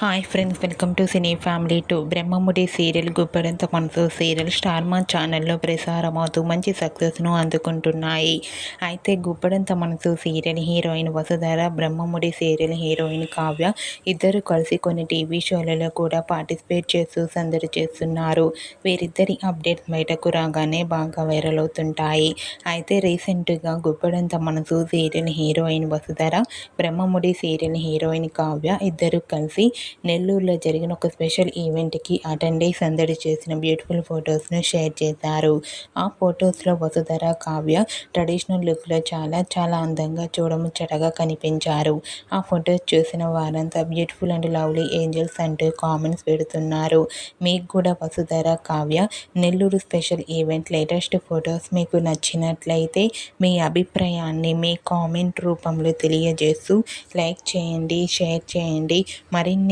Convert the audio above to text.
Hi friends welcome to cine family two Brahmamudi serial Guppedantha Manasu serial star మా ఛానల్లో ప్రసారమవుతూ మంచి సక్సెస్ను అందుకుంటున్నాయి. అయితే Guppedantha Manasu serial heroine Vasudhara Brahmamudi serial heroine Kavya ఇద్దరు కలిసి కొన్ని TV షోలలో కూడా పార్టిసిపేట్ చేస్తూ సందడి చేస్తున్నారు. వీరిద్దరి అప్డేట్స్ బయటకు రాగానే బాగా వైరల్ అవుతుంటాయి. అయితే రీసెంట్గా Guppedantha Manasu serial heroine Vasudhara Brahmamudi serial heroine Kavya ఇద్దరు కలిసి నెల్లూరులో జరిగిన ఒక స్పెషల్ ఈవెంట్కి అటెండ్ అయ్యి సందడి చేసిన బ్యూటిఫుల్ ఫొటోస్ను షేర్ చేశారు. ఆ ఫొటోస్లో వసుధర కావ్య ట్రెడిషనల్ లుక్లో చాలా చాలా అందంగా చూడముచ్చటగా కనిపించారు. ఆ ఫొటోస్ చూసిన వారంతా బ్యూటిఫుల్ అండ్ లవ్లీ ఏంజల్స్ అంటూ కామెంట్స్ పెడుతున్నారు. మీకు కూడా Vasudhara Kavya Nellore special event latest photos మీకు నచ్చినట్లయితే మీ అభిప్రాయాన్ని మీ కామెంట్ రూపంలో తెలియజేస్తూ లైక్ చేయండి షేర్ చేయండి. మరిన్ని